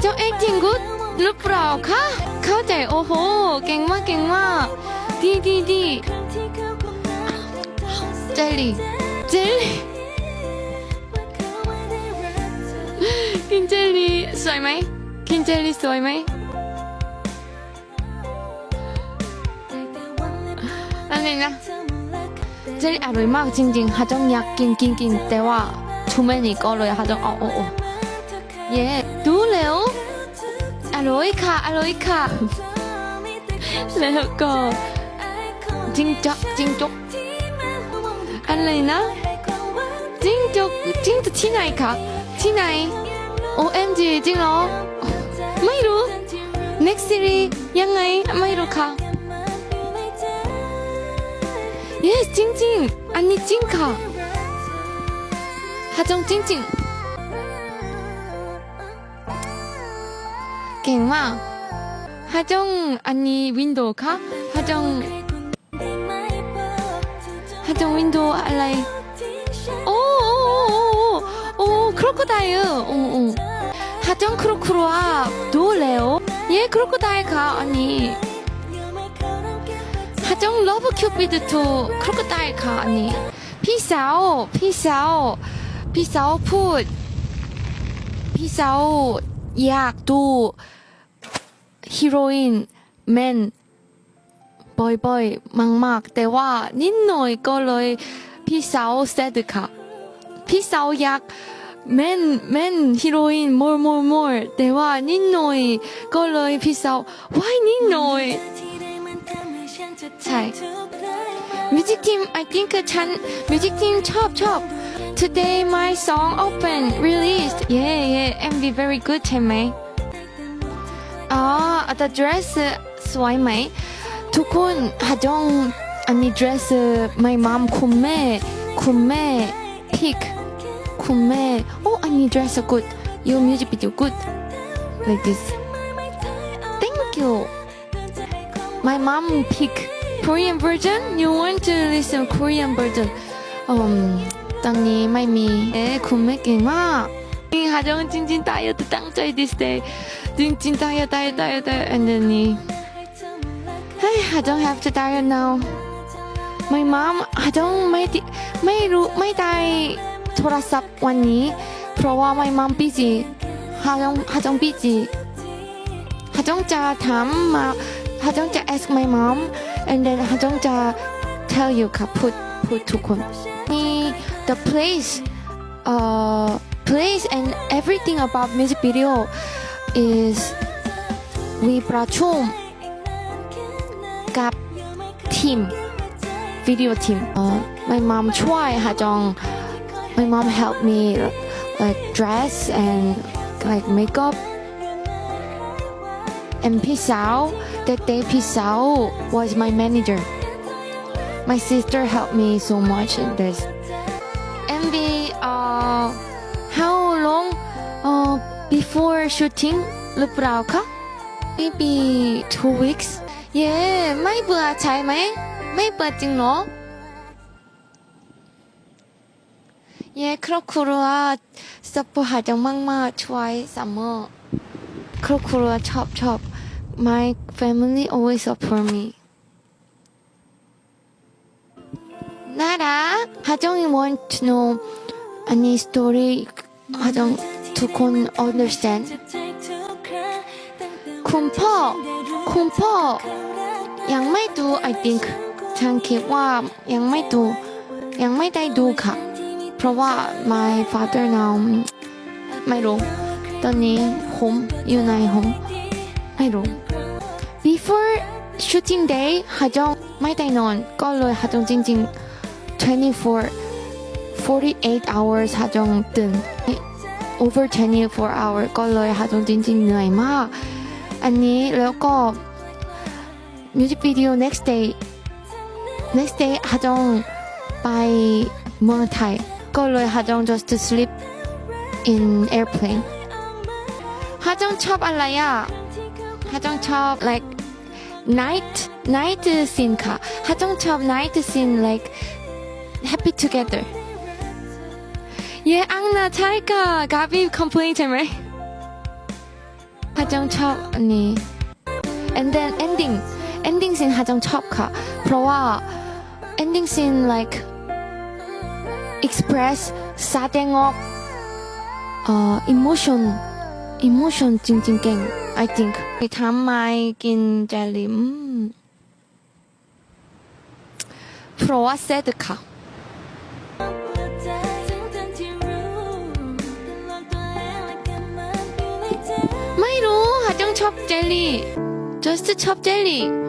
เจ้าเอ็กจริงกุดหรือเปล่าคะ เข้าใจโอ้โห เก่งมากเก่งมาก ดีดีดีเจลลี่เจลลี่กินเจลลี่สวยไหมกินเจลลี่สวยไหมอะไรนะเจลลี่อร่อยมากจริงๆฮาจงอยากกินกินกินแต่ว่าชูแม่นี่ก็เลยฮาจงอาโอ้โอ้ เย่ดูเร็วอร่อยค่ะ อร่อยค่ะ แล้วก็จิงจกจิงจกอะไรนะจิงจกจิงจกที่ไหนคะที่ไหน OMG จริงเหรอ ไม่รู้ next series ยังไงไม่รู้ค่ะ yes จริงจริงอันนี้จริงค่ะฮาจงจริงจริง ๆเก่งมากฮาจงอันนี้วินโดว์ค่ะฮาจงฮาจงวินโดว์อะไรโอ้โอ้โอ้โอ้คร o โคไดล์โอ้โอ้ฮาจงคร o ครัวดูแล้วเย่คร o โคไดล์ค่ะอันนี้ฮาจงลบคิวปิดทูคร ฮีโรอินแมนบ่อยๆมากๆแต่ว่านิดหน่อยก็เลยพี่สาวเซดค่ะพี่สาวอยากแมนแมนฮีโรอิน more more more แต่ว่านิดหน่อยก็เลยพี่สาวว้ายนิดหน่อยใช่ Music team I think ฉัน Music team ชอบชอบ Today my song open released yeah yeah MV very good ใช่ไหม อ๋อ the dress สวยไหมทุกคนฮาจงอันนี้ dress my mom คุณแม่คุณแม่ pick คุณแม่ oh อันนี้ dress good your music video good like this thank you My mom pick Korean version. You want to listen Korean version? Um, ตอนนี้ไม่มีเอ๊ะคุณไม่เก่งมากนี่ฮะจงจริงๆตายอยู่ตั้งใจ this day จริงๆตายอยู่ตายตายตาย and then นี่เฮ้ย I don't have to die now My mom I don't ไม่ได้ไม่รู้ไม่ได้โทรศัพท์วันนี้ เพราะว่า my mom busy ฮะจงฮะจง busy ฮะจงจะถามมาฮาจงจะ ask my mom and then ฮาจงจะ tell you ค่ะพูดพูดทุกคนมี the place uh place and everything about music video is we ประชุมกับทีม video team uh, my mom ช่วยฮาจง my mom helped me like dress and like makeup and พี่สาว that day พี่สาว was my manager my sister helped me so much in this MV uh before shooting หรือเปล่าคะ maybe two weeks yeah ไม่เบื่อใช่ไหม ไม่เบื่อจริงเหรอ เย่ครอบครัวสปอร์ตหาจังมากๆช่วยซัมเมอร์ครอบครัวชอบชอบ my family always support me น่ารักฮาจง want to know any story ฮาจง ทุกคน understand คุณพ่อ คุณพ่อ ยังไม่ดู I think ฉันคิดว่ายังไม่ดู ยังไม่ได้ดูค่ะ เพราะว่า my father now ไม่รู้ ตอนนี้ home อยู่ใน home ไม่รู้ before shooting day ฮาจงไม่ได้นอน ก็เลยฮาจงจริง ๆ 24 48 hours ฮาจงตื่น over 24 hour ก็เลยฮาจงจริงๆเหนื่อยมาก อันนี้แล้วก็ music video next day next day ฮาจงไปเมืองไทย ก็เลยฮาจง just to sleep in airplane ฮาจงชอบอะไรอ่ะ ฮาจงชอบ like night night scene ค่ะ ฮาจงชอบ night scene like happy together เย่อังนะใช่ค่ะกาบี complain ใช่ไหมจังชอบอันนี้ and then ending ending scene ฮาจังชอบค่ะ เพราะว่า ending scene like express แสดงออกเอ่อ emotion emotion จริงๆเก่ง I think ไปทำไมกินเจลลี่อืมเพราะว่า sad ค่ะ ไม่รู้หาจังช